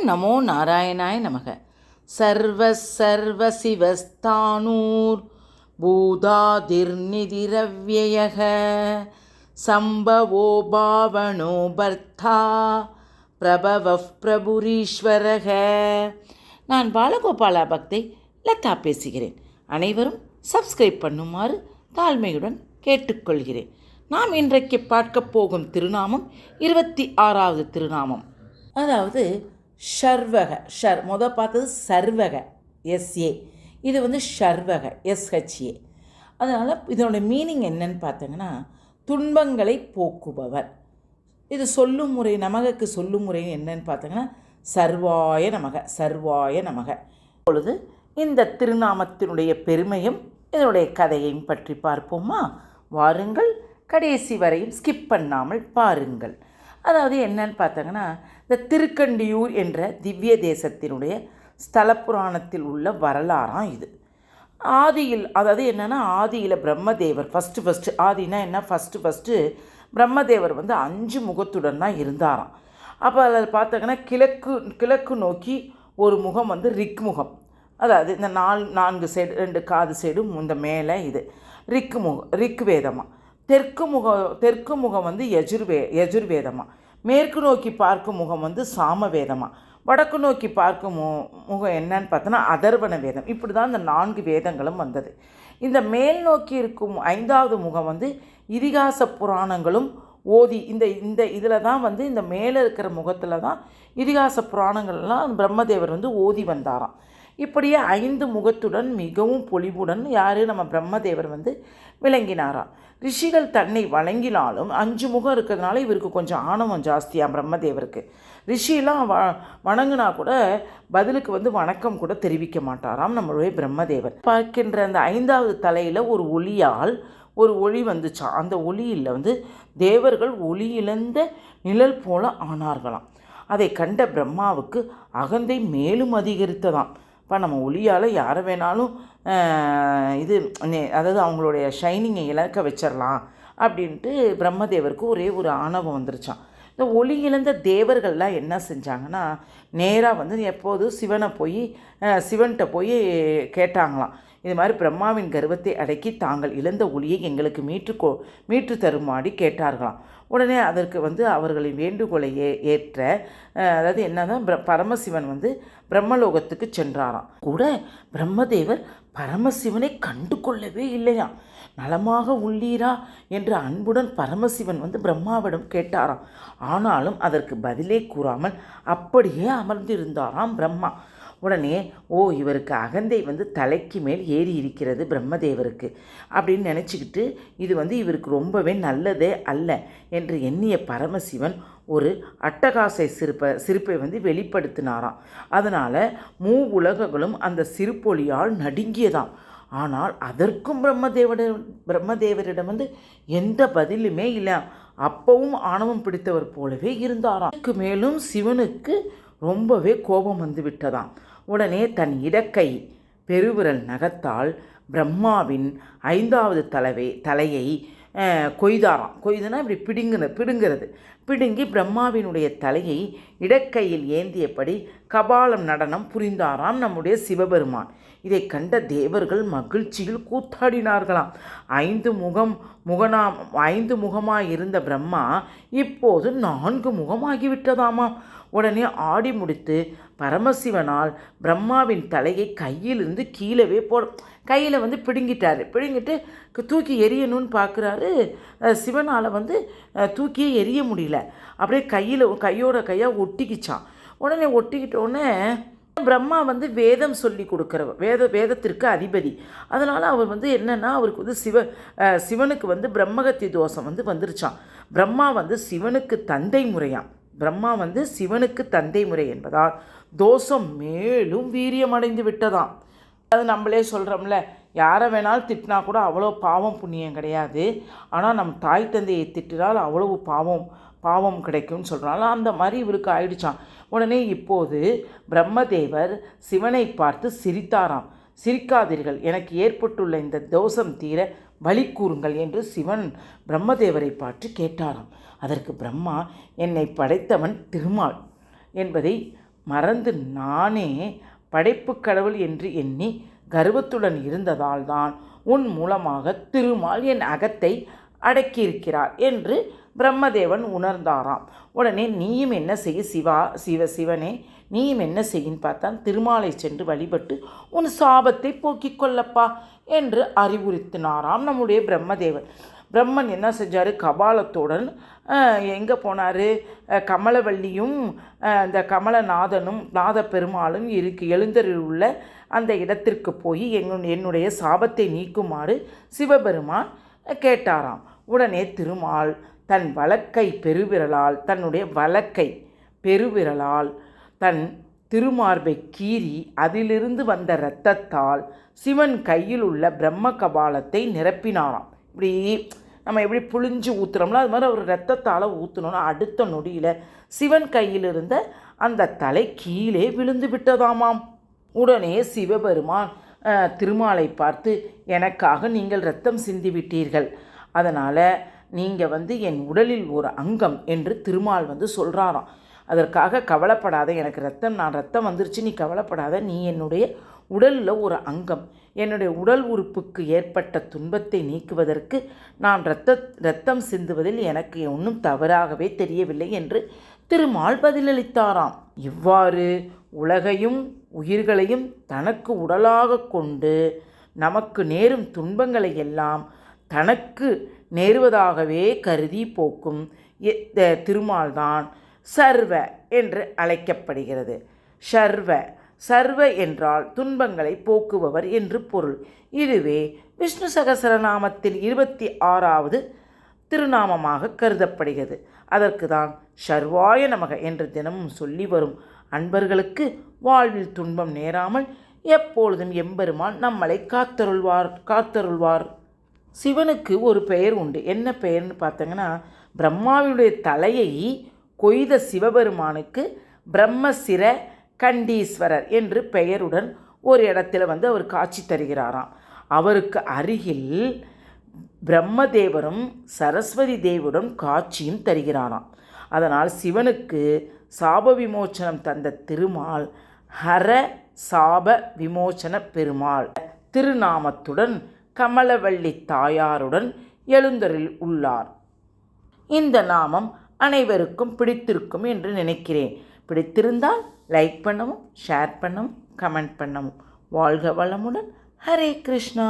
ஓம் நமோ நாராயணாய நமக. சர்வ சர்வ சிவஸ்தானூர் பூதாதிர்நிதிரவ்யயக. சம்பவோ பாவனோ பர்த்தா பிரபவ பிரபுரீஸ்வரக. நான் பாலகோபாலா பக்தை லதா பேசுகிறேன். அனைவரும் சப்ஸ்கிரைப் பண்ணுமாறு தாழ்மையுடன் கேட்டுக்கொள்கிறேன். நாம் இன்றைக்கு பார்க்க போகும் திருநாமம் இருபத்தி ஆறாவது திருநாமம். அதாவது ஷர்வக ஷர். முத பார்த்தது சர்வக எஸ்ஏ இது வந்து ஷர்வக எஸ்ஹெச்ஏ அதனால் இதனோட மீனிங் என்னன்னு பார்த்தீங்கன்னா துன்பங்களை போக்குபவர். இது சொல்லும் முறை நமகக்கு சொல்லும் முறை என்னன்னு பார்த்தீங்கன்னா சர்வாய நமக சர்வாய நமக. இப்பொழுது இந்த திருநாமத்தினுடைய பெருமையும் இதனுடைய கதையையும் பற்றி பார்ப்போமா? வாருங்கள். கடைசி வரையும் ஸ்கிப் பண்ணாமல் பாருங்கள். அதாவது என்னன்னு பார்த்தீங்கன்னா இந்த திருக்கண்டியூர் என்ற திவ்ய தேசத்தினுடைய ஸ்தல புராணத்தில் உள்ள வரலாறாம் இது. ஆதியில் அதாவது என்னென்னா ஆதியில் பிரம்மதேவர் ஃபஸ்ட்டு ஃபஸ்ட்டு ஆதினா என்ன? ஃபஸ்ட்டு ஃபஸ்ட்டு பிரம்மதேவர் வந்து அஞ்சு முகத்துடன் தான் இருந்தாராம். அப்போ அதில் பார்த்தாங்கன்னா கிழக்கு கிழக்கு நோக்கி ஒரு முகம் வந்து ரிக் முகம். அதாவது இந்த நாலு நான்கு சைடு ரெண்டு காது சைடும் இந்த மேலே இது. ரிக்கு முகம் ரிக் வேதமாக தெற்கு முகம் தெற்கு முகம் வந்து யஜுர்வே யஜுர்வேதமாக மேற்கு நோக்கி பார்க்கும் முகம் வந்து சாம வேதமாக வடக்கு நோக்கி பார்க்கும் மு முகம் என்னன்னு பார்த்தோன்னா அதர்வன வேதம். இப்படி தான் இந்த நான்கு வேதங்களும் வந்தது. இந்த மேல் நோக்கி இருக்கும் ஐந்தாவது முகம் வந்து இதிகாச புராணங்களும் ஓதி இந்த இந்த இதில் தான் வந்து இந்த மேலே இருக்கிற முகத்தில் தான் இதிகாச புராணங்கள்லாம் பிரம்மதேவர் வந்து ஓதி வந்தாராம். இப்படியே ஐந்து முகத்துடன் மிகவும் பொலிவுடன் யார்? நம்ம பிரம்மதேவர் வந்து விளங்கினாராம் ரிஷிகள் தன்னை வழங்கினாலும் அஞ்சு முகம் இருக்கிறதுனால இவருக்கு கொஞ்சம் ஆணவம் ஜாஸ்தியாக பிரம்மதேவருக்கு. ரிஷிலாம் வ வணங்கினா கூட பதிலுக்கு வந்து வணக்கம் கூட தெரிவிக்க மாட்டாராம் நம்மளுடைய பிரம்மதேவர். பார்க்கின்ற அந்த ஐந்தாவது தலையில் ஒரு ஒளியால் ஒரு ஒளி வந்துச்சா? அந்த ஒளியில் வந்து தேவர்கள் ஒளி இழந்த நிழல் போல ஆனார்களாம். அதை கண்ட பிரம்மாவுக்கு அகந்தை மேலும் அதிகரித்ததாம். இப்போ நம்ம ஒளியால் யாரை வேணாலும் இது அதாவது அவங்களுடைய ஷைனிங்கை இழக்க வச்சிடலாம் அப்படின்ட்டு பிரம்மதேவருக்கு ஒரே ஒரு ஆணவம் வந்துருச்சான் இந்த ஒளி இழந்த தேவர்கள்லாம் என்ன செஞ்சாங்கன்னா நேராக வந்து எப்போதும் சிவனை போய் சிவன்கிட்ட போய் கேட்டாங்களாம். இது மாதிரி பிரம்மாவின் கர்வத்தை அடக்கி தாங்கள் இழந்த ஒளியை எங்களுக்கு மீற்று கோ மீட்டு தருமாடி கேட்டார்களாம். உடனே அதற்கு வந்து அவர்களின் வேண்டுகோளை ஏ ஏற்ற அதாவது என்னதான் பரமசிவன் வந்து பிரம்மலோகத்துக்கு சென்றாராம். கூட பிரம்மதேவர் பரமசிவனை கண்டு கொள்ளவே இல்லையாம். நலமாக உள்ளீரா என்று அன்புடன் பரமசிவன் வந்து பிரம்மாவிடம் கேட்டாராம். ஆனாலும் அதற்கு பதிலே கூறாமல் அப்படியே அமர்ந்திருந்தாராம் பிரம்மா. உடனே ஓ இவருக்கு அகந்தை வந்து தலைக்கு மேல் ஏறி இருக்கிறது பிரம்மதேவருக்கு. அப்படின்னு நினச்சிக்கிட்டு இது வந்து இவருக்கு ரொம்பவே நல்லதே அல்ல என்று எண்ணிய பரமசிவன் ஒரு அட்டகாசை சிரிப்பை சிரிப்பை வந்து வெளிப்படுத்தினாராம். அதனால் மூ உலகங்களும் அந்த சிறுப்பொலியால் நடுங்கியதாம். ஆனால் அதற்கும் பிரம்மதேவட பிரம்மதேவரிடம் வந்து எந்த பதிலுமே இல்லை. அப்பவும் ஆணவம் பிடித்தவர் போலவே இருந்தாராம். அதுக்கு மேலும் சிவனுக்கு ரொம்பவே கோபம் வந்து விட்டதாம். உடனே தன் இடக்கை பெருவிரல் நகத்தால் பிரம்மாவின் ஐந்தாவது தலைவை தலையை கொய்தாராம். கொய்துனா இப்படி பிடுங்குன பிடுங்கிறது. பிடுங்கி பிரம்மாவினுடைய தலையை இடக்கையில் ஏந்தியபடி கபாலம் நடனம் புரிந்தாராம் நம்முடைய சிவபெருமான். இதை கண்ட தேவர்கள் மகிழ்ச்சியில் கூத்தாடினார்களாம். ஐந்து முகம் முகனாம் ஐந்து முகமாய் இருந்த பிரம்மா இப்போது நான்கு முகமாகிவிட்டதாமாம். உடனே ஆடி முடித்து பரமசிவனால் பிரம்மாவின் தலையை கையிலிருந்து கீழவே போடும் கையில் வந்து பிடுங்கிட்டார். பிடுங்கிட்டு தூக்கி எரியணும்னு பார்க்குறாரு சிவனால் வந்து தூக்கியே எரிய முடியல. அப்படியே கையில் கையோட கையாக ஒட்டிக்கிச்சான். உடனே ஒட்டிக்கிட்டோடனே பிரம்மா வந்து வேதம் சொல்லி கொடுக்குறவர் வேத வேதத்திற்கு அதிபதி. அதனால் அவர் வந்து என்னென்னா அவருக்கு வந்து சிவ சிவனுக்கு வந்து பிரம்மகத்தி தோஷம் வந்து வந்துருச்சான் பிரம்மா வந்து சிவனுக்கு தந்தை முறையாம். பிரம்மா வந்து சிவனுக்கு தந்தை முறை என்பதால் தோஷம் மேலும் வீரியமடைந்து விட்டதாம். அது நம்மளே சொல்கிறோம்ல யாரை வேணாலும் திட்டினா கூட அவ்வளோ பாவம் புண்ணியம் கிடையாது. ஆனால் நம் தாய் தந்தையை திட்டினால் அவ்வளவு பாவம் பாவம் கிடைக்கும்னு சொல்கிறாங்க அந்த மாதிரி இவருக்கு ஆயிடுச்சான் உடனே இப்போது பிரம்மதேவர் சிவனை பார்த்து சிரித்தாராம். சிரிக்காதீர்கள். எனக்கு ஏற்பட்டுள்ள இந்த தோஷம் தீர வழி கூறுங்கள் என்று சிவன் பிரம்மதேவரை பார்த்து கேட்டாராம். அதற்கு பிரம்மா என்னை படைத்தவன் திருமால் என்பதை மறந்து நானே படைப்பு கடவுள் என்று எண்ணி கர்வத்துடன் இருந்ததால் தான் உன் மூலமாக திருமால் என் அகத்தை அடக்கியிருக்கிறார் என்று பிரம்மதேவன் உணர்ந்தாராம். உடனே நீயும் என்ன செய்ய சிவா சிவ சிவனே? நீயும் என்ன செய்யின்னு பார்த்தான்? திருமாலை சென்று வழிபட்டு உன் சாபத்தை போக்கிக் கொள்ளப்பா என்று அறிவுறுத்தினாராம் நம்முடைய பிரம்மதேவன். பிரம்மன் என்ன செஞ்சார்? கபாலத்துடன் எங்கே போனார்? கமலவள்ளியும் இந்த கமலநாதனும் நாத பெருமாளும் இருக்கு எழுந்தரில் உள்ள அந்த இடத்திற்கு போய் எங்க என்னுடைய சாபத்தை நீக்குமாறு சிவபெருமான் கேட்டாராம். உடனே திருமால் தன் வழக்கை பெருவிரலால் தன்னுடைய வழக்கை பெருவிரலால் தன் திருமார்பை கீறி அதிலிருந்து வந்த இரத்தத்தால் சிவன் கையில் உள்ள பிரம்ம கபாலத்தை நிரப்பினாராம். இப்படி நம்ம எப்படி புழிஞ்சு ஊற்றுறோம்ல அது மாதிரி அவர் ரத்தத்தால் ஊற்றணும்னு அடுத்த நொடியில் சிவன் கையில் இருந்த அந்த தலை கீழே விழுந்து விட்டதாமாம். உடனே சிவபெருமான் திருமாலை பார்த்து எனக்காக நீங்கள் ரத்தம் சிந்திவிட்டீர்கள் அதனால் நீங்கள் வந்து என் உடலில் ஒரு அங்கம் என்று திருமால் வந்து சொல்கிறாராம் அதற்காக கவலைப்படாத. எனக்கு ரத்தம் நான் ரத்தம் வந்துருச்சு நீ கவலைப்படாத. நீ என்னுடைய உடலில் ஒரு அங்கம். என்னுடைய உடல் உறுப்புக்கு ஏற்பட்ட துன்பத்தை நீக்குவதற்கு நான் இரத்த இரத்தம் சிந்துவதில் எனக்கு ஒன்றும் தவறாகவே தெரியவில்லை என்று திருமால் பதிலளித்தாராம். இவ்வாறு உலகையும் உயிர்களையும் தனக்கு உடலாக கொண்டு நமக்கு நேரும் துன்பங்களை எல்லாம் தனக்கு நேருவதாகவே கருதி போக்கும் இ- திருமால்தான். சர்வ என்று அழைக்கப்படுகிறது. ஷர்வ சர்வ என்றால் துன்பங்களை போக்குபவர் என்று பொருள். இதுவே விஷ்ணு சகசரநாமத்தில் இருபத்தி ஆறாவது திருநாமமாக கருதப்படுகிறது. அதற்கு தான் ஷர்வாய நமக என்று தினமும் சொல்லி வரும் அன்பர்களுக்கு வாழ்வில் துன்பம் நேராமல் எப்பொழுதும் எம்பெருமான் நம்மளை காத்தருள்வார் காத்தருள்வார். சிவனுக்கு ஒரு பெயர் உண்டு. என்ன பெயர்னு பார்த்தீங்கன்னா பிரம்மாவினுடைய தலையை கொய்த சிவபெருமானுக்கு பிரம்மசிர கண்டீஸ்வரர் என்று பெயருடன் ஒரு இடத்துல வந்து அவர் காட்சி தருகிறாராம். அவருக்கு அருகில் பிரம்மதேவரும் சரஸ்வதி தேவரும் காட்சியும் தருகிறாராம். அதனால் சிவனுக்கு சாப விமோச்சனம் தந்த திருமால் ஹர சாப விமோச்சன பெருமாள் திருநாமத்துடன் கமலவள்ளி தாயாருடன் எழுந்தரில் உள்ளார். இந்த நாமம் அனைவருக்கும் பிடித்திருக்கும் என்று நினைக்கிறேன். பிடித்திருந்தால் லைக் பண்ணவும் ஷேர் பண்ணவும் கமெண்ட் பண்ணவும். வாழ்க வளமுடன். ஹரே கிருஷ்ணா.